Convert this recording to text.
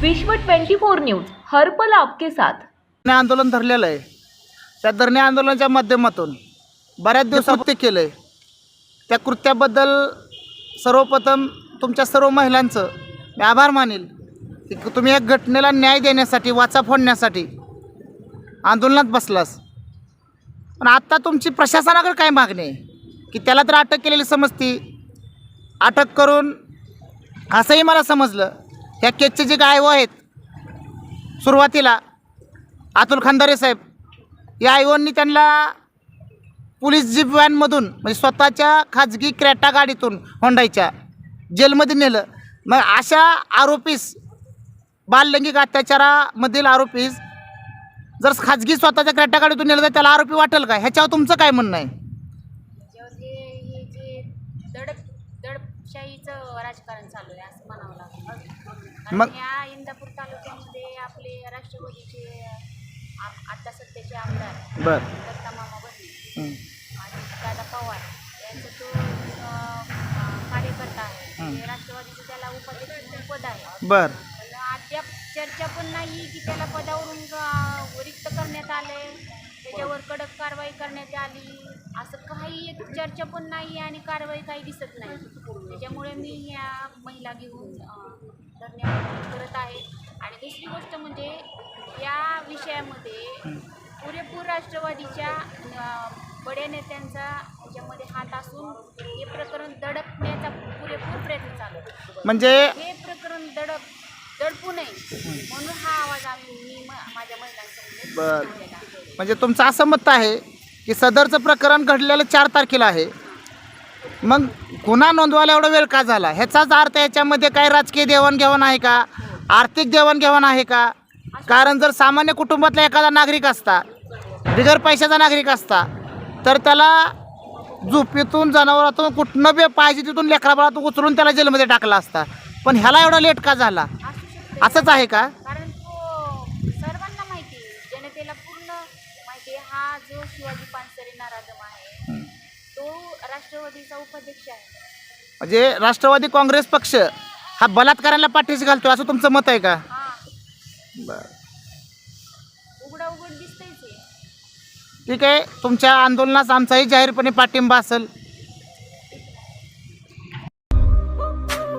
विश्व 24 न्यूज हरपल आपके साथ. धरणे आंदोलन धरलेलं आहे. त्या धरणे आंदोलनाच्या माध्यमातून बऱ्याच दिवसात ते केलं आहे त्या कृत्याबद्दल सर्वप्रथम तुमच्या सर्व महिलांचं मी आभार मानेल की तुम्ही या घटनेला न्याय देण्यासाठी वाचा फोडण्यासाठी आंदोलनात बसलास. पण आत्ता तुमची प्रशासनाकडे काय मागणी आहे? की त्याला तर अटक केलेली समजती. अटक करून असंही मला समजलं ह्या केसचे जे गायव आहेत सुरुवातीला अतुल खानदारे साहेब या आयोगांनी त्यांना पोलीस जीप व्हॅनमधून म्हणजे स्वतःच्या खाजगी क्रेटा गाडीतून होंडाईच्या जेलमध्ये नेलं. मग अशा आरोपीस बाललैंगिक अत्याचारामधील आरोपीस जर खाजगी स्वतःच्या क्रॅटा गाडीतून नेलं तर त्याला आरोपी वाटेल का? ह्याच्यावर तुमचं काय म्हणणं आहे? राजकारण चालू आहे असं म्हणावं मग- ह्या इंदापूर तालुक्यामध्ये आपले राष्ट्रवादीचे आ- आता सध्याचे आमदार बरं. दत्ता मामा हं. आणि दादा पवार यांचा तो अं, कार्यकर्ता आहे. हं. ते राष्ट्रवादीचं त्याला उपाध्यक्ष पद आहे. बरं. चर्चा पण नाही की त्याला पदावरून रिक्त करण्यात आले त्याच्यावर कडक कारवाई करण्यात आली असं काही एक चर्चा पण नाही आणि कारवाई काही दिसत नाही त्याच्यामुळे मी ह्या महिला घेऊन धरणे करत आहे आणि दुसरी गोष्ट म्हणजे या विषयामध्ये पुरेपूर राष्ट्रवादीच्या बड्या नेत्यांचा त्याच्यामध्ये हात असून हे प्रकरण दडपण्याचा पुरेपूर प्रयत्न चालू. म्हणजे दडपू नये. म्हणून हा आवाज आम्ही मी म- माझ्या महिलांसमोर बर. आहे. म्हणजे तुमचं असं मत आहे की सदरचं प्रकरण घडलेलं चार तारखेला आहे. मग गुन्हा नोंदवायला एवढा वेळ का झाला? ह्याचाच अर्थ याच्यामध्ये काय राजकीय देवाणघेवाण आहे का? आर्थिक देवाणघेवाण आहे का? कारण जर सामान्य कुटुंबातला एखादा नागरिक असता बिगर पैशाचा नागरिक असता तर त्याला झोपेतून जनावरातून कुठनं बी पाहिजे तिथून लेकराबाळातून उचलून त्याला जेलमध्ये टाकला असता. पण ह्याला एवढा लेट का झाला? असंच आहे का? कारण तो सर्वांना माहिती आहे. जनतेला पूर्ण माहिती आहे. हा जो शिवाजी पानसरे नाराजम आहे तो राष्ट्रवादीचा उपाध्यक्ष आहे. म्हणजे राष्ट्रवादी काँग्रेस पक्ष हा बलात्काराला पाठीशी घालतोय असं तुमचं मत आहे का? हा. बरं. उघडा उघड दिसतंयच आहे. ठीक आहे. तुमच्या आंदोलनास आमचाही जाहीरपणे पाठिंबा असेल.